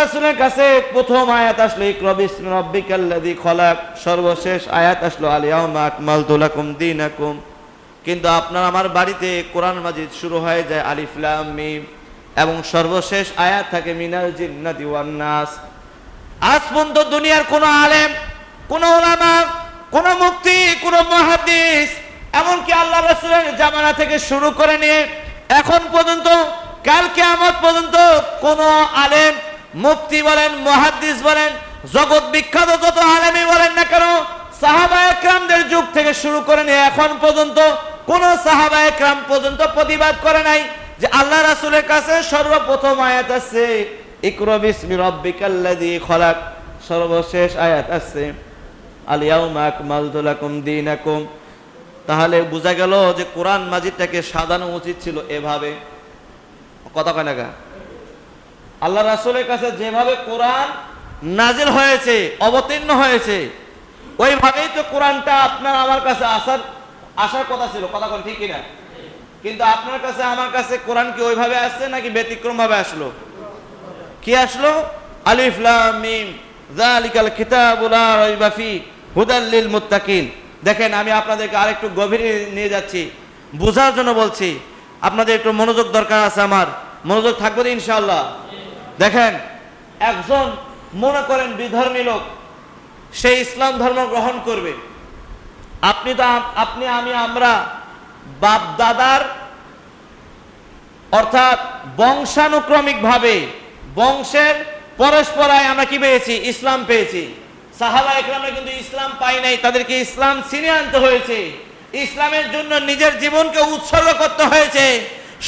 রাসূলের কাছে প্রথম আয়াত আসলো, ইকরা বিসমি রাব্বিকাল্লাযী খলাক। সর্বশেষ আয়াত আসলো আল ইয়াউমা আকমালতু লাকুম দীনাকুম। কিন্তু আপনার আমার বাড়িতে কোরআন মাজিদ শুরু হয়ে যায় আলিফ, লাম, মিম এবং সর্বশেষ আয়াত থাকে, মিনাল জিন্নাতি ওয়ান নাস। আজ পর্যন্ত দুনিয়ার কোন আলেম, কোন ওলামা কোন মুক্তি, কোন মহাদিস এমনকি আল্লাহ রাসূলের জামানা থেকে শুরু করে নিয়ে এখন পর্যন্ত, কাল কিয়ামত পর্যন্ত কোন আলেম মুফতি বলেন মহাদিস বলেন, জগৎ বিখ্যাত যত আলেমই বলেন না কেন সাহাবা একরামদের যুগ থেকে শুরু করে নিয়ে এখন পর্যন্ত কোন সাহাবা একরাম পর্যন্ত প্রতিবাদ করে নাই যে আল্লাহ রাসূলের কাছে সর্বপ্রথম আয়াত আছে, ইকরা বিসমি রাব্বিকাল্লাযী খলাক। সর্বশেষ আয়াত আছে আল ইয়াউমা আকমালতু লাকুম দীনাকুম। তাহলে বোঝা গেল যে কোরআন মাজিদটাকে সাজানো উচিত ছিল এভাবে। কথা কয়? আল্লাহ রাসূলের কাছে যেভাবে কোরআন নাজিল হয়েছে, অবতীর্ণ হয়েছে, ওইভাবেই তো কোরআনটা আপনার আমার কাছে আসার আসার কথা ছিল। কথা কোন, ঠিক না কিন্তু আপনার কাছে, আমার কাছে কোরআন কি ওইভাবে আসছে নাকি ব্যতিক্রম ভাবে আসলো? কি আসলো? আলিফ, লাম, মিম, যালিকাল কিতাবুল লা রাইবা ফি, হুদাল মুত্তাকিন। দেখেন, আমি আপনাদেরকে আরেকটু গভীরে নিয়ে যাচ্ছি, বোঝার জন্য বলছি। আপনাদের একটু মনোযোগ দরকার আছে আমার। মনোযোগ থাকবে তো ইনশাআল্লাহ? দেখেন, একজন মনে করেন বিধর্মী লোক, সে ইসলাম ধর্ম গ্রহণ করবে। আপনি তো আপনি, আমি, আমরা বাপ দাদার, অর্থাৎ বংশানুক্রমিক ভাবে বংশের পরস্পরায় আমরা কি পেয়েছি? ইসলাম পেয়েছি। সাহাবা একরামরা কিন্তু ইসলাম পাই নাই, তাদেরকে ইসলাম ছিনিয়ে আনতে হয়েছে। ইসলামের জন্য নিজের জীবনকে উৎসর্গ করতে হয়েছে,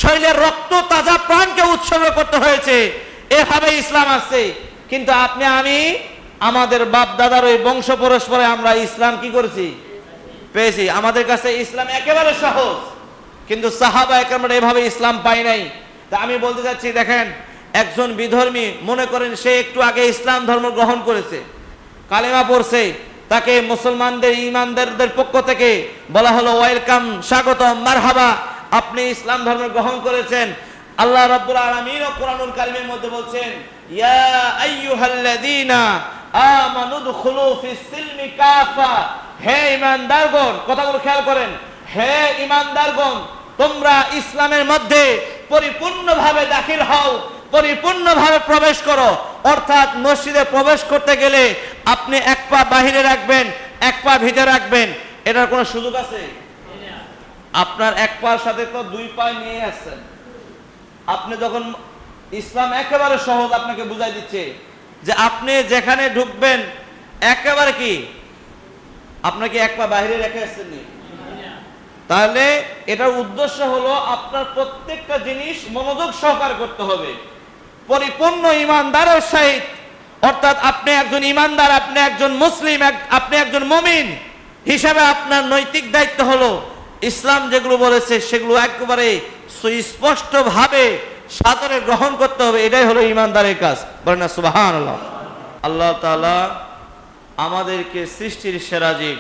শরীরের রক্ত তাজা প্রাণকে উৎসর্গ করতে হয়েছে। এভাবে ইসলাম আছে কিন্তু আপনি, আমি, আমাদের বাপ দাদার ওই বংশ পরস্পরে আমরা ইসলাম কি করেছি? পেয়েছি। আমাদের কাছে ইসলাম একেবারে সহজ। কিন্তু সাহাবা একরামরা এভাবে ইসলাম পাই নাই। তা আমি বলতে চাচ্ছি, দেখেন, একজন বিধর্মী মনে করেন সে একটু আগে ইসলাম ধর্ম গ্রহণ করেছে। কালেমা পড়ছে। তাকে মুসলমানদের, ইমানদারদের পক্ষ থেকে বলা হলো, ওয়েলকাম, স্বাগতম, মারহাবা। আপনি ইসলাম ধর্ম গ্রহণ করেছেন। আল্লাহ রাব্বুল আলামিন কোরআনুল কারীমের মধ্যে বলছেন, ইয়া আইয়ুহাল্লাযীনা আমানু দুখুলু ফিস সিলমি কাফা। হে ইমানদারগণ কথাগুলো খেয়াল করেন। হে ইমানদারগণ তোমরা ইসলামের মধ্যে পরিপূর্ণভাবে দাখিল হও, পরিপূর্ণভাবে প্রবেশ করো। অর্থাৎ মসজিদে প্রবেশ করতে গেলে আপনি এক পা বাহিরে রাখবেন, এক পা ভিতরে রাখবেন। এটার কোনো সুযোগ আছে? আপনার এক পার সাথে তো দুই পা নিয়ে আসছেন। আপনি যখন ইসলাম একেবারে সহজ আপনাকে বুঝাই দিচ্ছে যে আপনি যেখানে ঢুকবেন, একেবারে কি আপনাকে এক পা বাইরে রেখে আসছেন নি? তাহলে এটার উদ্দেশ্য হলো আপনার প্রত্যেকটা জিনিস মনোযোগ সহকার করতে হবে পরিপূর্ণ ইমানদারের সহিত, অর্থাৎ আপনি একজন ইমানদার, আপনি একজন মুসলিম আপনি একজন মমিন হিসাবে আপনার নৈতিক দায়িত্ব হলো ইসলাম যেগুলো বলেছে সেগুলো একেবারে সুস্পষ্ট ভাবে সাদরে গ্রহণ করতে হবে, এটাই হলো ইমানদারের কাজ। বলেন সুবাহান আল্লাহ আল্লাহ তাআলা আমাদেরকে সৃষ্টির সেরা জীব,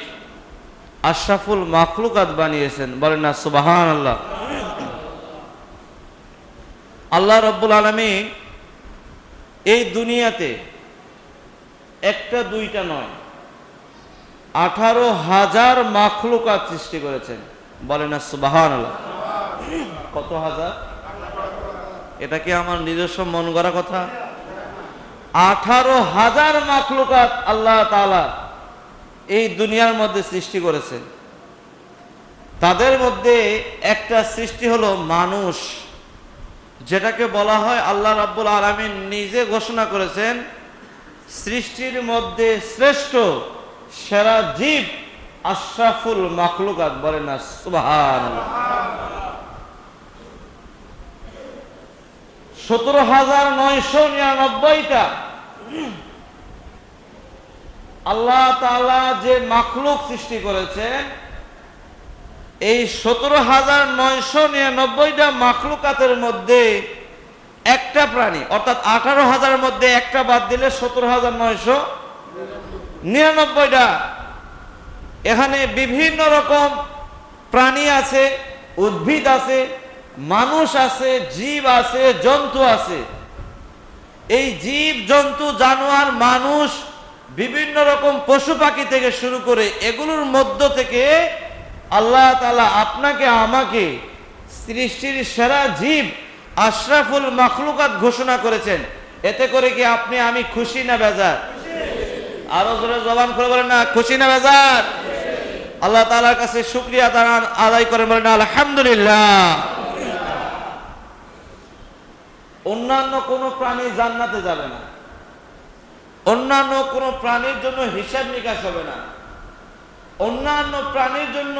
আশরাফুল মাখলুকাত বানিয়েছেন। বলেন না সুবাহান আল্লাহ আল্লাহ রব্বুল আলমী এই দুনিয়াতে একটা, দুইটা নয়, আঠারো হাজার মাখলুকাত সৃষ্টি করেছেন। বলেন না সুবাহান আল্লাহ কত হাজার? এটা কি আমার নিজস্ব মন গড়া কথা? আঠারো হাজার মাখলুকাত আল্লাহ তাআলা এই দুনিয়ার মধ্যে সৃষ্টি করেছেন। তাদের মধ্যে একটা সৃষ্টি হলো মানুষ, যেটাকে বলা হয় আল্লাহ রাব্বুল আলামিন নিজে ঘোষণা করেছেন, সৃষ্টির মধ্যে শ্রেষ্ঠ সেরা জীব আশরাফুল মাখলুকাত বলেন না সুবহান সতেরো হাজার নয়শো নিরানব্বইটা। আল্লাহ তাআলা যে মাখলুক সৃষ্টি করেছেন এই সতেরো হাজার নয়শো নিরানব্বইটা মাখলুকাতের মধ্যে একটা প্রাণী, অর্থাৎ আঠারো হাজারের মধ্যে একটা বাদ দিলে সতেরো হাজার নয়শো নিরানব্বইটা। এখানে বিভিন্ন রকম প্রাণী আছে, উদ্ভিদ আছে মানুষ আছে, জীব আছে, জন্তু আছে। এই জীব, জন্তু, জানোয়ার, মানুষ বিভিন্ন রকম পশু পাখি থেকে শুরু করে এগুলোর মধ্য থেকে আল্লাহ তালা আপনাকে, আমাকে সৃষ্টির সেরা জীব আশরাফুল মাখলুকাত ঘোষণা করেছেন। এতে করে কি আপনি, আমি খুশি না বেজার? আরও জোরে জবান করে বলেন না, খুশি না বেজার? আল্লাহ তালার কাছে শুক্রিয়া দাঁড়ান আদায় করেন বলেন, আলহামদুলিল্লাহ। অন্যান্য কোনো প্রাণী জান্নাতে যাবে না। অন্যান্য কোনো প্রাণীর জন্য হিসাব নিকাশ হবে না। অন্যান্য প্রাণীর জন্য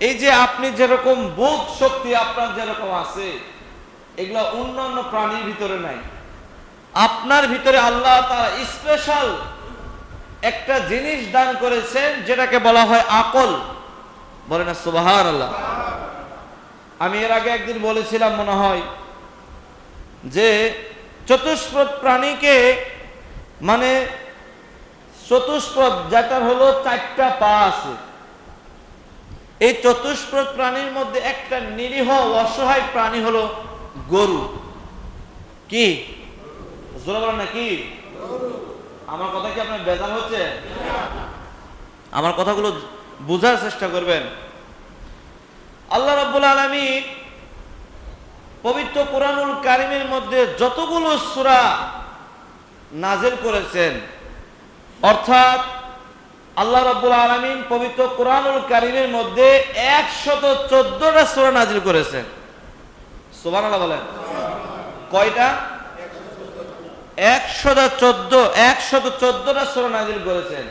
এই যে আপনি যেরকম বোধ শক্তি আপনার যেরকম আছে, এগুলো অন্যান্য প্রাণীর ভিতরে নাই। আপনার ভিতরে আল্লাহ তারা স্পেশাল একটা জিনিস দান করেছেন, যেটাকে বলা হয় আকল। বলে না সুবাহান আল্লাহ আমি এর আগে একদিন বলেছিলাম, মনে হয় যে চতুষ্পদ প্রাণীকে মানে চতুষ্পদ যেটার হলো চারটা পা আছে এই চতুষ্পদ প্রাণীর মধ্যে একটা নিরীহ অসহায় প্রাণী হলো গরু। কি? জোরে বলেন না কি? আমার কথা কি আপনার বেজাল হচ্ছে? আমার কথাগুলো বোঝার চেষ্টা করবেন। আল্লাহ রাব্বুল আলামিন পবিত্র কোরআনুল কারিমের মধ্যে যতগুলো সূরা নাজেল করেছেন, অর্থাৎ আল্লাহ রাব্বুল আলামিন পবিত্র কোরআনুল কারিমের মধ্যে একশত চোদ্দটা সূরা নাজিল করেছেন। সুবহানাল্লাহ বলেন। কয়টা? একশত চোদ্দ, একশত চোদ্দটা সূরা নাজিল করেছেন।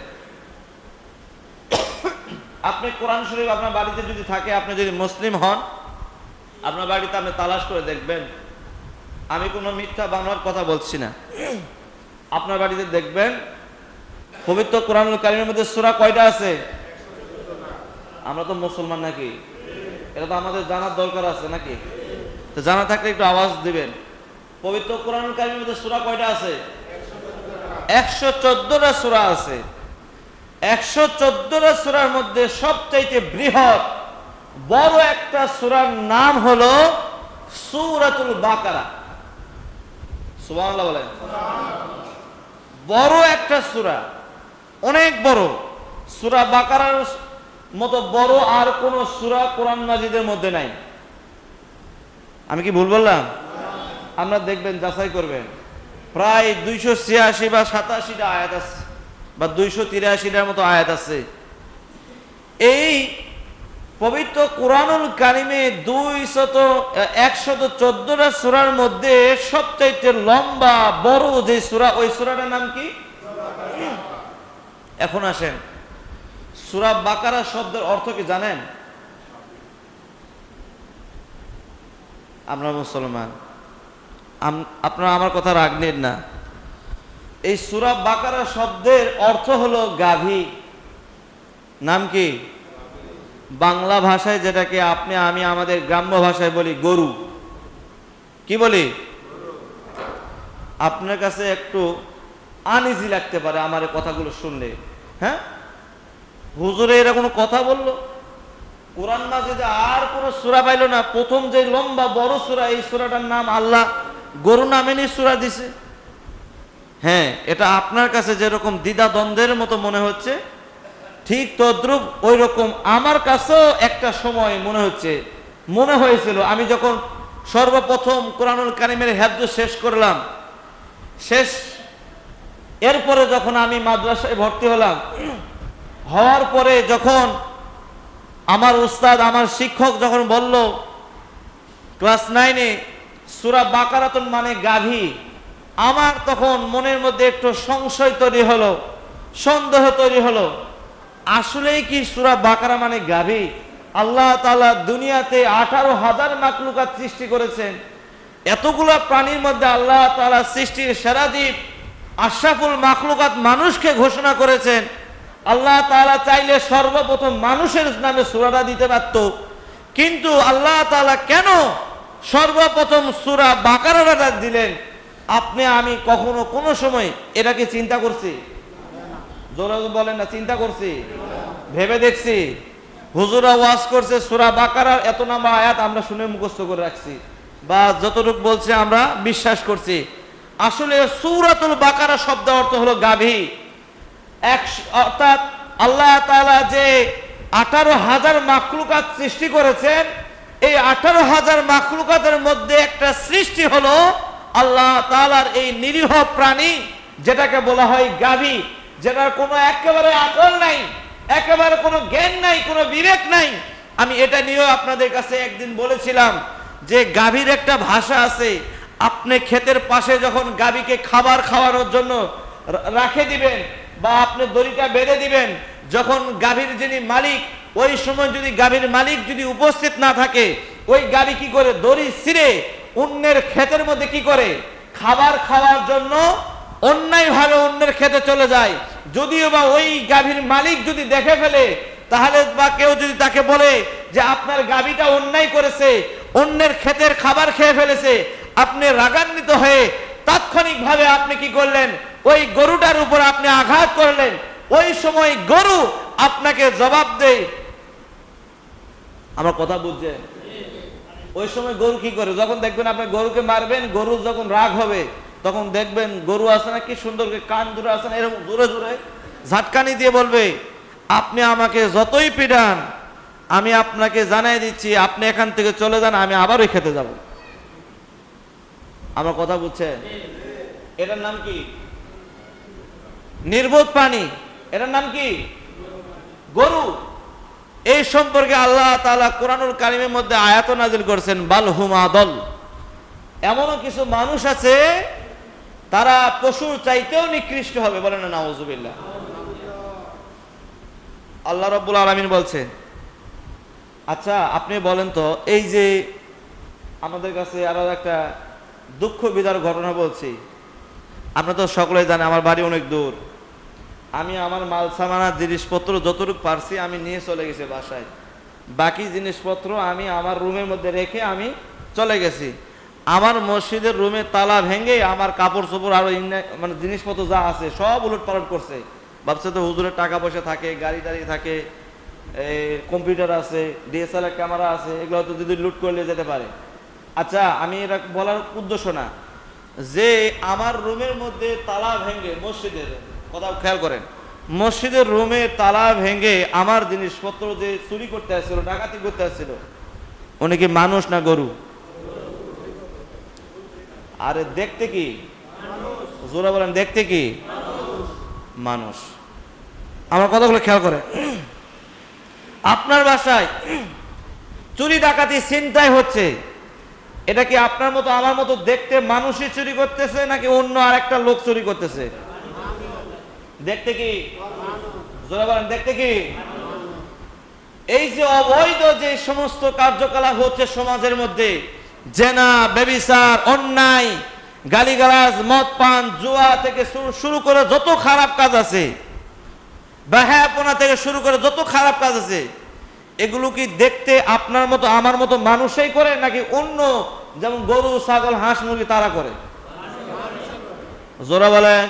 আপনি কোরআন শরীফ আপনার বাড়িতে যদি থাকে, আপনি যদি মুসলিম হন আপনার বাড়িতে আপনি তালাশ করে দেখবেন, আমি কোনো মিথ্যা বাংলার কথা বলছি না। আপনার বাড়িতে দেখবেন, পবিত্র কোরআনুল কারিমের মধ্যে সূরা কয়টা আছে? আমরা তো মুসলমান নাকি? এটা তো আমাদের জানার দরকার আছে নাকি? তো জানা থাকলে একটু আওয়াজ দিবেন। পবিত্র কোরআন কারিমের মধ্যে সূরা কয়টা আছে? একশো চোদ্দটা সূরা আছে। একশো চোদ্দটা সূরার মধ্যে সবচাইতে বৃহৎ বড় একটা সুরার নাম হলো সূরাতুল বাকারা। সুবহানাল্লাহ বলেন। বড় একটা সূরা, অনেক বড়। সুরা বাকারার মতো বড় আর কোন সূরা কোরআন মাজিদের মধ্যে নাই। আমি কি ভুল বললাম? আমরা দেখবেন, যাচাই করবেন। প্রায় দুইশো ছিয়াশি বা সাতাশিটা আয়াত আছে, বা দুইশো তিরাশিটার মতো আয়াত আছে। এই পবিত্র কোরআনুল কারিমে দুই শত একশত চোদ্দটা সুরার মধ্যে সবচাইতে লম্বা, বড় যে সুরা, ওই সুরাটার নাম কি? এখন আসেন। সুরা বাকারা শব্দের অর্থ কি জানেন? আমরা মুসলমান। আপনারা আমার কথা রাগ নেন না। এই সুরা বাকারা শব্দের অর্থ হলো গাভী। নাম কি? বাংলা ভাষায় যেটাকে আপনি, আমি আমাদের গ্রাম্য ভাষায় বলি গরু। কি বলি? আপনার কাছে একটু আনইজি লাগতে পারে আমার কথাগুলো শুনলে। হ্যাঁ? হুজুরে এরা কোনো কথা বলল? কোরআন মাজিদে আর কোনো সূরা পাইলো না? প্রথম যে লম্বা বড় সূরা, এই সূরাটার নাম আল্লাহ। গরু নামেনি সূরা দিছে। হ্যাঁ এটা আপনার কাছে যেরকম দ্বিধা দ্বন্দ্বের মতো মনে হচ্ছে ঠিক তদ্রুপ ওই রকম আমার কাছেও একটা সময় মনে হচ্ছে, মনে হয়েছিল, আমি যখন সর্বপ্রথম কোরআনুল কারিমের হ্যাদ্য শেষ করলাম, শেষ, এরপরে যখন আমি মাদ্রাসায় ভর্তি হলাম, হওয়ার পরে যখন আমার উস্তাদ, আমার শিক্ষক যখন বলল, ক্লাস নাইনে সুরা বাকারাতন মানে গাভী, আমার তখন মনের মধ্যে একটু সংশয় তৈরি হলো, সন্দেহ তৈরি হলো আসলেই কি সুরা বাকারা মানে গাভী? আল্লাহ তালা দুনিয়াতে আঠারো হাজার মাকলুকাত সৃষ্টি করেছেন। এতগুলো প্রাণীর মধ্যে আল্লাহ তালা সৃষ্টির সেরা দ্বীপ আশরাফুল মাকলুকাত মানুষকে ঘোষণা করেছেন। আল্লাহ তালা চাইলে সর্বপ্রথম মানুষের নামে সুরাটা দিতে পারত। কিন্তু আল্লাহ তালা কেন সর্বপ্রথম সুরা বাকারাটা দিলেন? আপনি, আমি কখনো কোনো সময় এটাকে চিন্তা করছি। জোরে বলেন না, চিন্তা করছি। ভেবে দেখছি। হুজুরা ওয়াজ করছে, সুরা বাকারার এত নাম্বার আয়াত আমরা শুনে মুখস্থ করে রাখছি। বা যতটুকু বলছে আমরা বিশ্বাস করছি। আসলে সুরাতুল বাকারা শব্দ অর্থ হলো গাভী। এক অর্থাৎ আল্লাহ তাআলা যে আঠারো হাজার মাখলুকাত সৃষ্টি করেছেন, এই আঠারো হাজার মাখলুকাতের মধ্যে একটা সৃষ্টি হলো আল্লাহ তাআলার এই নিরীহ প্রাণী, যেটাকে বলা হয় গাভী। যেটার কোনো একেবারে আকল নাই, একেবারে কোনো জ্ঞান নাই, কোনো বিবেক নাই। আমি এটা নিয়েও আপনাদের কাছে একদিন বলেছিলাম যে গাভীর একটা ভাষা আছে, আপনি ক্ষেতের পাশে যখন গাভীকে খাবার খাওয়ানোর জন্য রাখে দিবেন বা আপনি দড়িটা বেঁধে দিবেন, যখন গাভীর যিনি মালিক, ওই সময় যদি গাভীর মালিক যদি উপস্থিত না থাকে, ওই গাভী কি করে দড়ি ছিঁড়ে অন্যের ক্ষেতের মধ্যে কি করে? খাবার খাওয়ার জন্য অন্যায়ভাবে অন্যের খেতে চলে যায়। যদিও বা ওই গাভীর মালিক যদি দেখে ফেলে, তাহলে বা কেউ যদি তাকে বলে যে আপনার গাভীটা অন্যায় করেছে, অন্যের ক্ষেতের খাবার খেয়ে ফেলেছে, আপনি রাগান্বিত হয়ে তাৎক্ষণিকভাবে আপনি কি করলেন? ওই গরুটার উপর আপনি আঘাত করলেন। ওই সময় গরু আপনাকে জবাব দেয়। আমার কথা বুঝছেন ওই সময় গরু কি করে? যখন দেখবেন আপনি গরুকে মারবেন গরু যখন রাগ হবে তখন দেখবেন গরু আছে না কি সুন্দর কান দূরে আছে না, এরকম জোরে জোরে ঝাটকানি দিয়ে বলবে, আপনি আমাকে যতই পিডান আমি আপনাকে জানাই দিচ্ছি, আপনি এখান থেকে চলে যান, আমি আবারও খেতে যাব। আমার কথা বুঝছেন? এটার নাম কি? নির্বোধ প্রাণী। এটার নাম কি? গরু। এই সম্পর্কে আল্লাহ তাআলা কোরআনুল কারিমের মধ্যে আয়াত নাজিল করছেন, বাল হুমা দল। এমনও কিছু মানুষ আছে তারা পশুর চাইতেও নিকৃষ্ট হবে বলেন না, নাউজুবিল্লাহ। আল্লাহ রব্বুল আলমিন বলছে আচ্ছা আপনি বলেন তো, এই যে আমাদের কাছে আরও একটা দুঃখ বিদার ঘটনা বলছি। আমরা তো সকলেই জানি আমার বাড়ি অনেক দূর। আমি আমার মাল সামানার জিনিসপত্র যতটুকু পারছি, আমি নিয়ে চলে গেছি বাসায়। বাকি জিনিসপত্র আমি আমার রুমের মধ্যে রেখে আমি চলে গেছি। আমার মসজিদের রুমে তালা ভেঙে আমার কাপড় চোপড় আরও মানে জিনিসপত্র যা আছে সব উলট পালট করছে। ভাবছে তো হুজুরের টাকা পয়সা থাকে, গাড়ি টাড়ি থাকে কম্পিউটার আছে ডিএসএলআর ক্যামেরা আছে, এগুলো তো যদি লুট করলে যেতে পারে। আচ্ছা আমি এটা বলার উদ্দেশ্য না। যে আমার রুমের মধ্যে তালা ভেঙে মসজিদের কথা খেয়াল করেন, মসজিদের রুমে তালা ভেঙে আমার জিনিসপত্র যে চুরি করতে আসছিল, ডাকাতি করতে আসছিল, উনি কি মানুষ না গরু? আরে দেখতে কি? জোরা বলেন, দেখতে কি? মানুষ। আমার কথাগুলো খেয়াল করে। আপনার বাসায় চুরি ডাকাতি চিন্তায় হচ্ছে। এটা কি আপনার মতো, আমার মতো দেখতে মানুষই চুরি করতেছে, নাকি অন্য আরেকটা লোক চুরি করতেছে? দেখতে কি? জোরা বলেন, দেখতে কি? এই যে অবৈধ যে সমস্ত কার্যকলাপ হচ্ছে সমাজের মধ্যে জেনা, বেবিচার, অন্যায়, গালিগালাজ মদ পান জুয়া থেকে শুরু- করে যত খারাপ কাজ আছে বাহাপনা থেকে শুরু করে যত খারাপ কাজ আছে, এগুলো কি দেখতে আপনার মতো, আমার মতো মানুষই করে, নাকি অন্য যেমন গরু, ছাগল, হাঁস, মুরগি তারা করে? জোরা বলেন।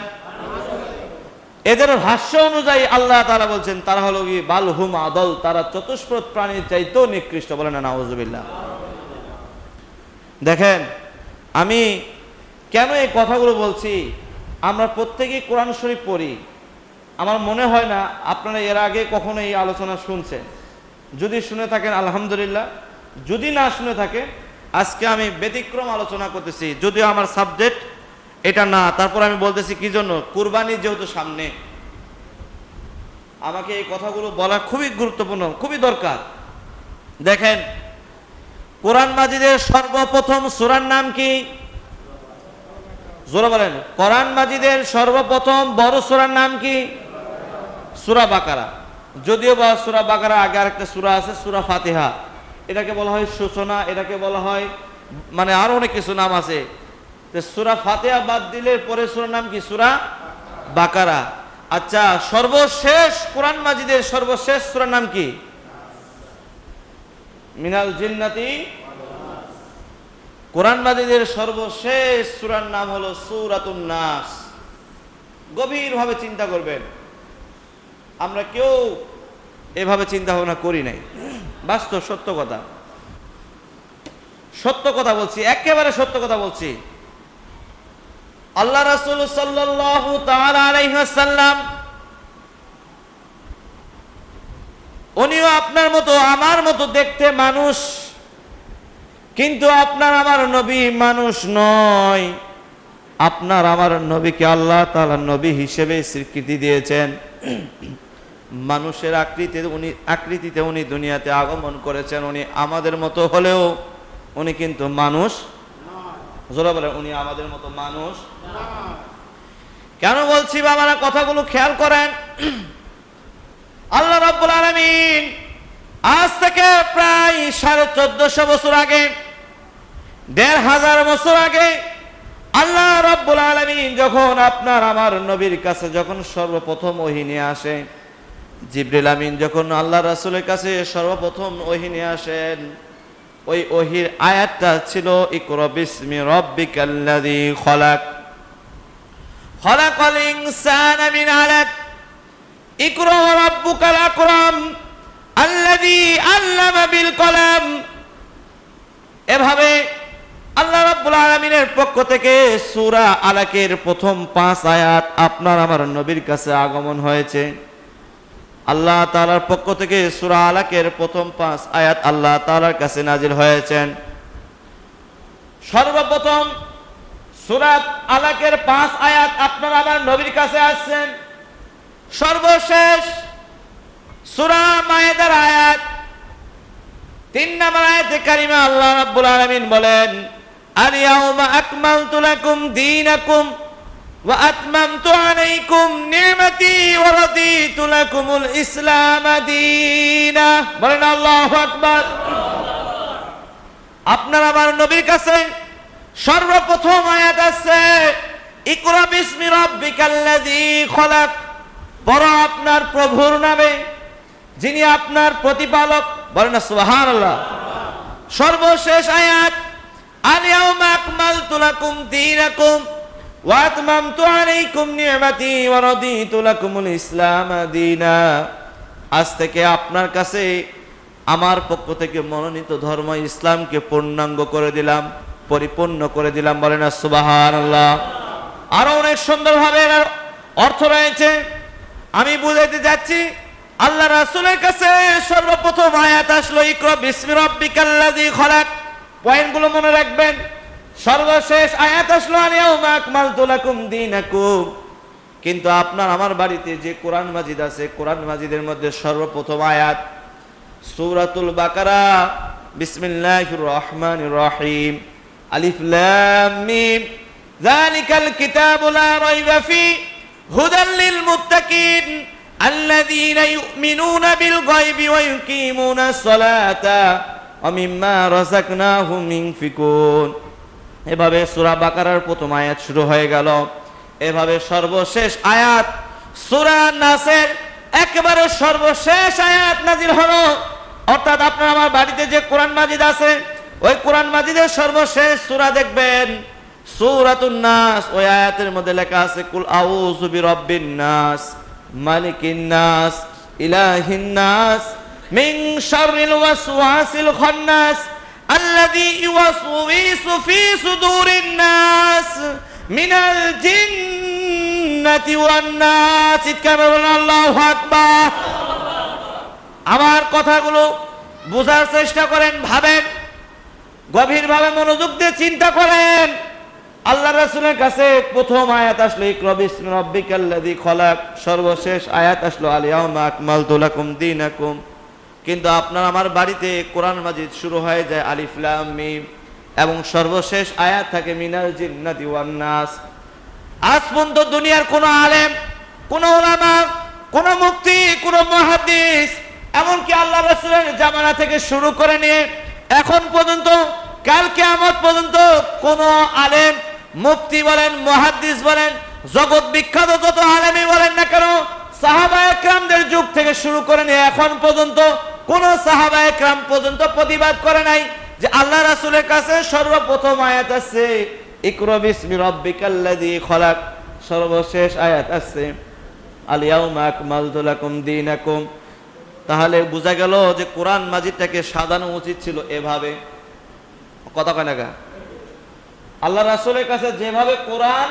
এদের ভাষ্য অনুযায়ী আল্লাহ তারা বলছেন, তারা হলো কি বালহুম আদল, তারা চতুষ্পদ প্রাণীর চাইতেও নিকৃষ্ট, বলেন না, নাউজুবিল্লাহ। দেখেন, আমি কেন এই কথাগুলো বলছি? আমরা প্রত্যেকেই কোরআন শরীফ পড়ি। আমার মনে হয় না আপনারা এর আগে কখনো এই আলোচনা শুনছেন। যদি শুনে থাকেন, আলহামদুলিল্লাহ। যদি না শুনে থাকেন, আজকে আমি ব্যতিক্রম আলোচনা করতেছি। যদিও আমার সাবজেক্ট এটা না, তারপর আমি বলতেছি কি জন্য? কুরবানি যেহেতু সামনে। আমাকে এই কথাগুলো বলা খুবই গুরুত্বপূর্ণ, খুবই দরকার। দেখেন কোরআন মাজিদের সর্বপ্রথম সুরার নাম কি? জোরে বলেন। কোরআন মাজিদের সর্বপ্রথম বড় সুরার নাম কি? সুরা বাকারা। যদিও বা সুরা বাকারা আগে আরেকটা সুরা আছে, সুরা ফাতিহা। এটাকে বলা হয় সূচনা, এটাকে বলা হয় মানে আরও অনেক কিছু নাম আছে। সুরা ফাতিহা বাদ দিলে পরে সুরার নাম কি? সুরা বাকারা। আচ্ছা সর্বশেষ কোরআন মাজিদের সর্বশেষ সুরার নাম কি? মিনাল জিন্নাতি। কোরআন সর্বশেষ সুরার নাম হলো সুরাতুন নাস। গভীরভাবে চিন্তা করবেন, আমরা কেউ এভাবে চিন্তা ভাবনা করি নাই। বাস্তব সত্য কথা। সত্য কথা বলছি, একেবারে সত্য কথা বলছি। আল্লাহ রাসূল সাল্লাল্লাহু তাআলা আলাইহি উনিও আপনার মতো, আমার মতো দেখতে মানুষ। কিন্তু আপনার আমার নবী মানুষ নয়। আপনার আমার নবীকে আল্লাহ তাআলা নবী হিসেবে স্বীকৃতি দিয়েছেন। মানুষের আকৃতিতে উনি আকৃতিতে উনি দুনিয়াতে আগমন করেছেন, উনি আমাদের মতো হলেও উনি কিন্তু মানুষ জোরা উনি আমাদের মতো মানুষ কেন বলছি বাবারা, কথাগুলো খেয়াল করেন। আল্লাহ রাব্বুল আলামিন আজ থেকে প্রায় সাড়ে চোদ্দশো বছর আগে, দেড় হাজার বছর আগে আল্লাহ রাব্বুল আলামিন যখন আপনার আমার নবীর কাছে যখন সর্বপ্রথম ওহী নিয়ে আসে, জিবরিল আমিন যখন আল্লাহ রাসূলের কাছে সর্বপ্রথম ওহী নিয়ে আসেন, ওই ওহির আয়াতটা ছিল, ইকরা বিসমি রাব্বিকাল্লাযী খলাক। খলাকাল ইনসানা মিন আলাক। ইকরা রাব্বুকাল আকরাম আল্লাযী আল্লামা বিল কলাম। এভাবে আল্লাহ রাব্বুল আলামিনের পক্ষ থেকে সূরা আলাকের প্রথম পাঁচ আয়াত আপনার আমার নবীর কাছে আগমন হয়েছে। আল্লাহ তাআলার পক্ষ থেকে সূরা আলাকের প্রথম পাঁচ আয়াত আল্লাহ তাআলার কাছে নাজিল হয়েছেন। সর্বপ্রথম সূরা আলাকের পাঁচ আয়াত আপনার আমার নবীর কাছে আসছেন। সর্বশেষ সূরা মায়েদার আয়াত। তিন নম্বর আয়াতে কারিমা আল্লাহ রাব্বুল আলামিন বলেন আলিয়াউমা আকমালতু লাকুম দীনাকুম ওয়া আতমামতু আলাইকুম নি'মাতি ওয়া রাদিতু লাকুমুল ইসলাম দীনা। বলেন আল্লাহু আকবার। আপনার আমার নবীর কাছে সর্বপ্রথম আয়াত আছে, ইকরা বিসমি রাব্বিকাল্লাযী খলাক। পড়ো আপনার প্রভুর নামে, যিনি আপনার প্রতিপালক বলেন না সুবহানাল্লাহ। সর্বশেষ আয়াত আলিয়াউমা আকমালতু লাকুম দীনাকুম ওয়া আতমামতু আলাইকুম নি'মাতি ওয়া রাদিতু লাকুমুল ইসলাম দীনা। আজ থেকে আপনার কাছে আমার পক্ষ থেকে মনোনীত ধর্ম ইসলামকে পূর্ণাঙ্গ করে দিলাম, পরিপূর্ণ করে দিলাম বলেন না সুবহানাল্লাহ। আরও অনেক সুন্দরভাবে এর অর্থ রয়েছে আমি বুঝাইতে যাচ্ছি, আল্লাহ রাসূলের কাছে সর্বপ্রথম আয়াত আসলো, ইকরা বিসমি রাব্বিকাল্লাযী খলাক। পয়েন্টগুলো মনে রাখবেন, সর্বশেষ আয়াত আসলো আলিয়াউমা আকমালতু লাকুম দীনাকুম। কিন্তু আপনার আমার বাড়িতে যে কোরআন মাজিদ আছে, কোরআন মাজিদের মধ্যে সর্বপ্রথম আয়াত, সূরাতুল বাকারা, বিসমিল্লাহির রহমানির রহিম, আলিফ লাম মিম, যালিকাল কিতাবু লা রাইবা ফি। হুদাল্লিল মুত্তাকিন الذين يؤمنون بالغيب ويقيمون الصلاة ومما رزقناهم ينفقون এভাবে সূরা বাকারার প্রথম আয়াত শুরু হয়ে গেল। এভাবে সর্বশেষ আয়াত সূরা নাসের একেবারে সর্বশেষ আয়াত নাজির হলো। অর্থাৎ আপনার আমার বাড়িতে যে কোরআন মাজিদ আছে, ওই কোরআন মাজিদের সর্বশেষ সূরা দেখবেন। সৌরাতুন নাস, ওই আয়াতের মধ্যে লেখা আছে, কুল আউযু বিরাব্বিন নাস, মালিকিন নাস, ইলাহিন নাস, মিন শাররিল ওয়াসওয়াসিল খান্নাস, আল্লাযী ইউওয়াসউইসু ফি সুদুরিন নাস, মিনাল জিন্নাতি ওয়ান নাস। চিৎকার বলুন আল্লাহু আকবার। আমার কথাগুলো বোঝার চেষ্টা করেন, ভাবেন, গভীরভাবে মনোযোগ দিয়ে চিন্তা করেন। আল্লাহ রাসূলের কাছে প্রথম আয়াত আসলো, ইকরা বিসমি রাব্বিকাল্লাযী খলাক। সর্বশেষ আয়াত আসলো আলিয়াউমা আকমালতু লাকুম দীনাকুম। কিন্তু আপনার আমার বাড়িতে কোরআন মাজিদ শুরু হয়ে যায় আলিফ লাম মিম এবং সর্বশেষ আয়াত থাকে, মিনাল জিন্নাতি ওয়ান নাস। আজ পর্যন্ত দুনিয়ার কোনো আলেম, কোনো ওলামা কোনো মুক্তি কোনো মুহাদ্দিস, এমনকি আল্লাহ রাসূলের জামানা থেকে শুরু করে নিয়ে এখন পর্যন্ত, কাল কিয়ামত পর্যন্ত কোন আলেম মুফতি বলেন, মুহাদ্দিস বলেন, জগৎ বিখ্যাত যত আলেমই বলেন না কেন সাহাবা একরামদের যুগ থেকে শুরু করে নিয়ে এখন পর্যন্ত কোন সাহাবা একরাম পর্যন্ত প্রতিবাদ করে নাই যে আল্লাহ রাসুলের কাছে সর্বপ্রথম আয়াত আছে, ইকরা বিসমি রাব্বিকাল্লাযী খলাক সর্বশেষ আয়াত আছে আলিয়াউমা আকমালতু লাকুম দীনাকুম তাহলে বোঝা গেল যে কোরআন মাজিদটাকে সাজানো উচিত ছিল এভাবে কথা কয় না? আল্লাহ রাসূলের কাছে যেভাবে কোরআন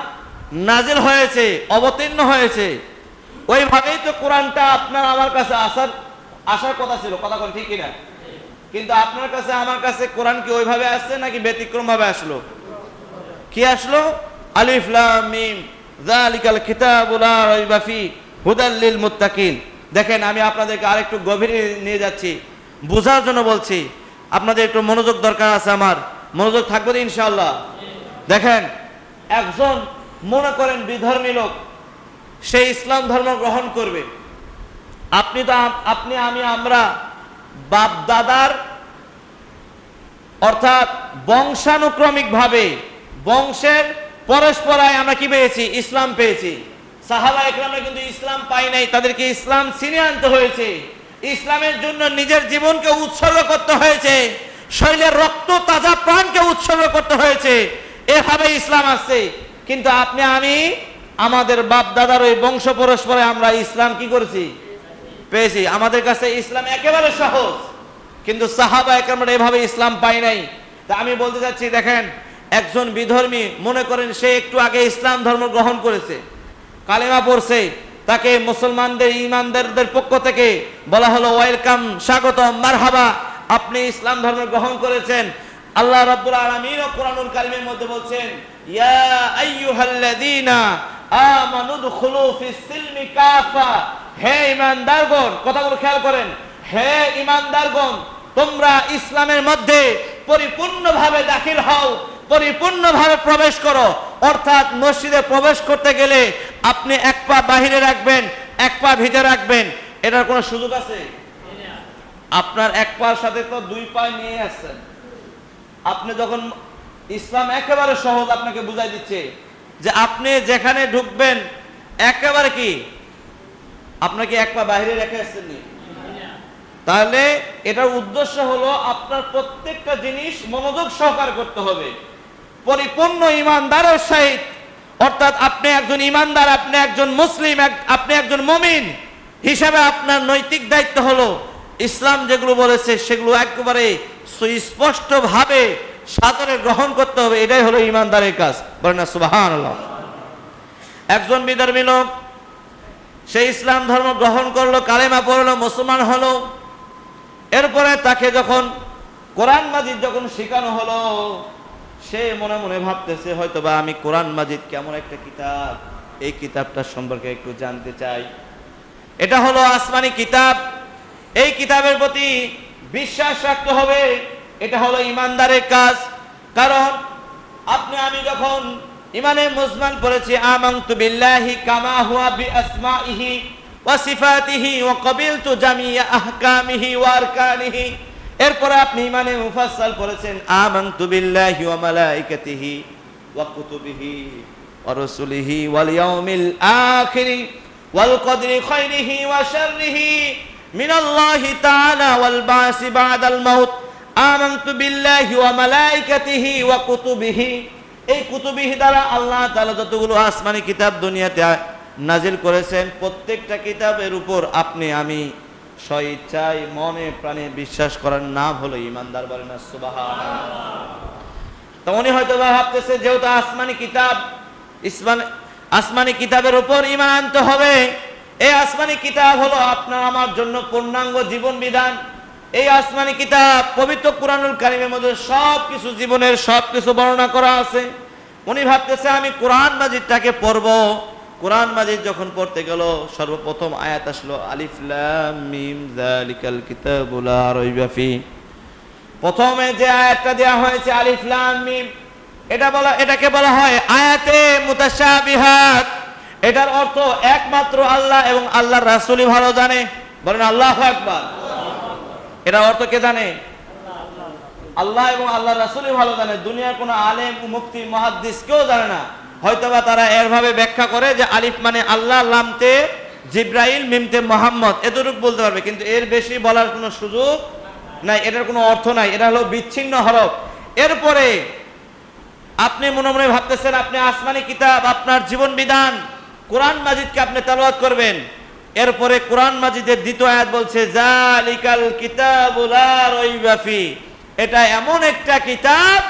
নাজিল হয়েছে, অবতীর্ণ হয়েছে, ওইভাবেই তো কোরআনটা আপনার আমার কাছে আসার আসার কথা ছিল। কথা কোন, ঠিক কিনা? কিন্তু আপনার কাছে, আমার কাছে কোরআন কি ওইভাবে আসছে নাকি ব্যতিক্রম ভাবে আসলো? কি আসলো? আলিফ, লাম, মিম, যালিকাল কিতাবুল লা রাইবা ফি মুত্তাকিন। দেখেন, আমি আপনাদেরকে আরেকটু গভীরে নিয়ে যাচ্ছি। বোঝার জন্য বলছি, আপনাদের একটু মনোযোগ দরকার আছে আমার। মনোযোগ থাকবে তো ইনশাআল্লাহ। দেখেন। একজন মনে করেন বিধর্মী লোক, সে ইসলাম ধর্ম গ্রহণ করবে। আপনি তো আপনি, আমি, আমরা বাপ দাদার অর্থাৎ বংশানুক্রমিক ভাবে বংশের পরস্পরায় আমরা কি পেয়েছি? ইসলাম পেয়েছি। সাহাবা একরামরা কিন্তু ইসলাম পাই নাই, তাদেরকে ইসলাম ছিনিয়ে আনতে হয়েছে। ইসলামের জন্য নিজের জীবনকে উৎসর্গ করতে হয়েছে। শরীরের রক্ত তাজা প্রাণকে উৎসর্গ করতে হয়েছে। এভাবে ইসলাম আসছে। কিন্তু আপনি, আমি, আমাদের বাপ দাদার ওই বংশ পরস্পরে আমরা ইসলাম কি করেছি? পেয়েছি। আমাদের কাছে ইসলাম একেবারে সহজ। কিন্তু সাহাবা একরামরা এভাবে ইসলাম পাই নাই। তা আমি বলতে চাচ্ছি, দেখেন, একজন বিধর্মী মনে করেন সে একটু আগে ইসলাম ধর্ম গ্রহণ করেছে। কালেমা পড়ছে। তাকে মুসলমানদের, ইমানদারদের পক্ষ থেকে বলা হলো, ওয়েলকাম, স্বাগতম, মারহাবা। আপনি ইসলাম ধর্ম গ্রহণ করেছেন। আল্লাহ রাব্বুল আলামিন ও কোরআনুল কারীমের মধ্যে বলছেন, ইয়া আইয়ুহাল্লাযীনা আমানু দুখুলু ফিস সিলমি কাফা। হে ইমানদারগণ কথাগুলো খেয়াল করেন। হে ইমানদারগণ তোমরা ইসলামের মধ্যে পরিপূর্ণভাবে দাখিল হও, পরিপূর্ণভাবে প্রবেশ করো। অর্থাৎ মসজিদে প্রবেশ করতে গেলে আপনি এক পা বাহিরে রাখবেন, এক পা ভিতরে রাখবেন। এটার কোনো সুযোগ আছে? আপনার এক পার সাথে তো দুই পা নিয়ে আসছেন। আপনি যখন ইসলাম একেবারে সহজ আপনাকে বুঝাই দিচ্ছে যে আপনি যেখানে ঢুকবেন, একেবারে কি? আপনাকে এক পা বাইরে রেখে আসছেন তাহলে এটার উদ্দেশ্য হলো আপনার প্রত্যেকটা জিনিস মনোযোগ সহকার করতে হবে। পরিপূর্ণ ইমানদারের সহিত, অর্থাৎ আপনি একজন ইমানদার, আপনি একজন মুসলিম আপনি একজন মমিন হিসাবে আপনার নৈতিক দায়িত্ব হলো ইসলাম যেগুলো বলেছে সেগুলো একেবারে সুস্পষ্ট ভাবে সাদরে গ্রহণ করতে হবে, এটাই হলো ইমানদারের কাজ। বলেন না সুবাহান একজন বিধর্মী লোক, সে ইসলাম ধর্ম গ্রহণ করল, কালেমা পড়ল, মুসলমান হলো। এরপরে তাকে যখন কোরআন মাজিদ যখন শেখানো হলো, সে মনে মনে ভাবতেছে হয়তো বা আমি কোরআন মাজিদ কেমন একটা কিতাব, এই কিতাবটা সম্পর্কে একটু জানতে চাই। এটা হলো আসমানি কিতাব। এই কিতাবের প্রতি বিশ্বাস রাখতে হবে, এটা হলো ইমানদারের কাজ। কারণ, আপনি, আমি যখন ইমানে মুসলমান পড়েছি, আমানতু বিল্লাহি কামা হুয়া বি আসমাইহি ওয়া সিফাতিহি ওয়া কাবিলতু জামিয়া আহকামিহি ওয়া আরকানিহি। এরপরে আপনি ইমানে মুফাসসাল পড়েছেন, আমানতু বিল্লাহি ওয়া মালাইকাতিহি ওয়া কুতুবিহি ওয়া রুসুলিহি ওয়াল ইয়াউমিল আখিরি ওয়াল কদরি খাইরিহি ওয়া শাররিহি। ওয়াল বাসি বাদাল মাউত, আমানতু বিল্লাহি ওয়া মালাইকাতিহি ওয়া কুতুবিহি। এই কুতুবিহি দ্বারা আল্লাহ তাআলা যতগুলো আসমানি কিতাব দুনিয়াতে নাজিল করেছেন, প্রত্যেকটা কিতাবের উপর আপনি, আমি স্বইচ্ছায় মনে প্রাণে বিশ্বাস করার নাম হলো ইমানদার বলেন তো উনি হয়তো ভাবতেছে যেহেতু আসমানি কিতাব, ইসমান আসমানি কিতাবের উপর ইমান আনতে হবে এই আসমানি কিতাব হলো আপনার আমার জন্য পূর্ণাঙ্গ জীবন বিধান। এই আসমানি কিতাব পবিত্র কোরআনুল কারিমের মধ্যে সব কিছু জীবনের সব কিছু বর্ণনা করা আছে। উনি ভাবতেছে, আমি কোরআন মাজিদটাকে পড়ব। কোরআন মাজিদ যখন পড়তে গেল, সর্বপ্রথম আয়াত আসলো, আলিফ লাম মিম, যালিকাল কিতাবুল লা রাইবা ফিহি প্রথমে যে আয়াতটা দেওয়া হয়েছে, আলিফ লাম মিম, এটা বলা, এটাকে বলা হয় আয়াতে মুতাশাবিহাত। এটার অর্থ একমাত্র আল্লাহ এবং আল্লাহর রাসূলই ভালো জানে। বলেন আল্লাহ আকবার। এটার অর্থ কে জানে? আল্লাহ এবং আল্লাহ রাসূলই ভালো জানে। দুনিয়ার কোনো আলেম মুক্তি মুহাদ্দিস কেউ জানে না। হয়তোবা তারা এরভাবে ব্যাখ্যা করে যে আলিফ মানে আল্লাহ লামতে জিব্রাইল মিমতে মোহাম্মদ। এতটুকু বলতে পারবে, কিন্তু এর বেশি বলার কোনো সুযোগ নাই, এটার কোনো অর্থ নাই। এটা হলো বিচ্ছিন্ন হরফ। এরপরে আপনি মনে মনে ভাবতেছেন, আপনি আসমানি কিতাব, আপনার জীবন বিধান। কোরআন মাজিদকে আপনি তেলাওয়াত করবেন। এরপরে কোরআন মাজিদের দ্বিতীয় আয়াত বলছে, জালিকাল কিতাবুল ফি। এটা এমন একটা কিতাব,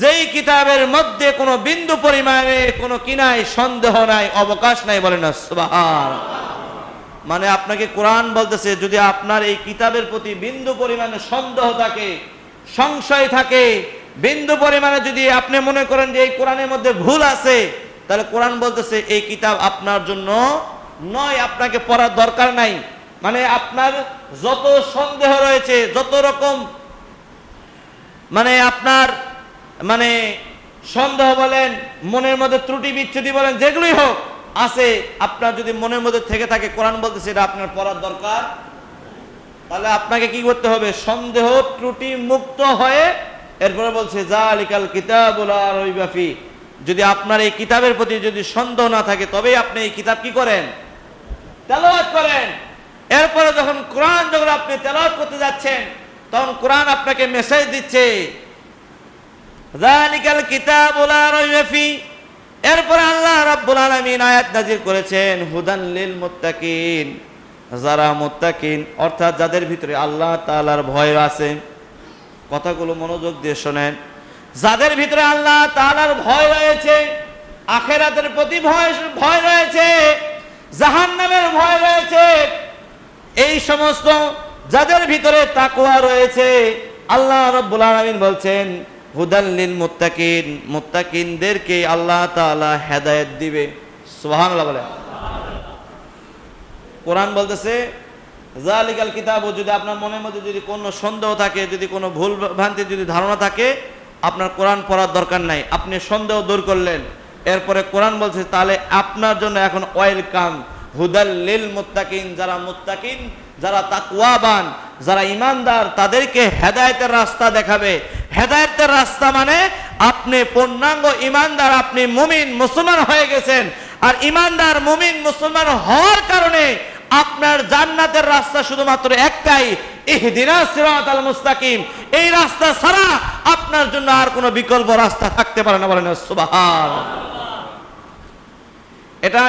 যেই কিতাবের মধ্যে কোনো বিন্দু পরিমাণে কোনো কিনায় সন্দেহ নাই, অবকাশ নাই বলে না মানে আপনাকে কোরআন বলতেছে, যদি আপনার এই কিতাবের প্রতি বিন্দু পরিমাণে সন্দেহ থাকে, সংশয় থাকে, বিন্দু পরিমাণে যদি আপনি মনে করেন যে এই কোরআনের মধ্যে ভুল আছে তাহলে কোরআন বলতেছে, এই কিতাব আপনার জন্য নয়, আপনাকে পড়ার দরকার নাই। মানে আপনার যত সন্দেহ রয়েছে, যত রকম মানে আপনার মানে সন্দেহ বলেন, মনের মধ্যে ত্রুটি বিচ্ছুটি বলেন, যেগুলোই হোক, আছে। আপনার যদি মনের মধ্যে থেকে থাকে, কোরআন বলতেছে, এটা আপনার পড়ার দরকার। তাহলে আপনাকে কি করতে হবে? সন্দেহ ত্রুটি মুক্ত হয়ে এরপরে বলছে জালিকাল কিতাবুল রবিবাফি যদি আপনার এই কিতাবের প্রতি যদি সন্দেহ না থাকে, তবেই আপনি এই কিতাব কি করেন? তেলাওয়াত করেন। এরপরে যখন কোরআন যখন আপনি তেলাওয়াত করতে যাচ্ছেন, তখন কোরআন আপনাকে মেসেজ দিচ্ছে জালিকাল কিতাবুল রবিবাফি এরপরে আল্লাহ রাব্বুল আলামিন আয়াত নাজির করেছেন, হুদান লিল মুত্তাকিন। যারা মুত্তাকিন, অর্থাৎ যাদের ভিতরে আল্লাহ তাআলার ভয় আছে, কথাগুলো মনোযোগ দিয়ে শোনেন। যাদের ভিতরে আল্লাহ তাআলার ভয় রয়েছে, আখেরাতের প্রতি ভয় ভয় রয়েছে, জাহান্নামের ভয় রয়েছে, এই সমস্ত যাদের ভিতরে তাকুয়া রয়েছে, আল্লাহ রাব্বুল আলামিন বলছেন হুদাল্লিল মুত্তাকিন মুত্তাকিনদেরকে আল্লাহ তাআলা হেদায়েত দিবে। সুবহানাল্লাহ বলে কোরআন বলতেছে জালিকাল কিতাব যদি আপনার মনের মধ্যে যদি কোনো সন্দেহ থাকে, যদি কোনো ভুল ভ্রান্তি, যদি ধারণা থাকে আপনার কোরআন পড়ার দরকার নাই। আপনি সন্দেহ দূর করলেন। এরপরে কোরআন বলছে, তাহলে আপনার জন্য এখন ওয়েলকাম। হুদাল লিল মুত্তাকিন, যারা মুত্তাকিন, যারা তাকওয়াবান, যারা ইমানদার, তাদেরকে হেদায়তের রাস্তা দেখাবে। হেদায়তের রাস্তা মানে আপনি পূর্ণাঙ্গ ইমানদার, আপনি মুমিন, মুসলমান হয়ে গেছেন। আর ইমানদার, মুমিন, মুসলমান হওয়ার কারণে আপনার জান্নাতের রাস্তা শুধুমাত্র একটাই ইহদিনা সিরাতাল মুস্তাকিম। এই রাস্তা ছাড়া আপনার জন্য আর কোনো বিকল্প রাস্তা থাকতে পারে না বলেন সুবহান। এটা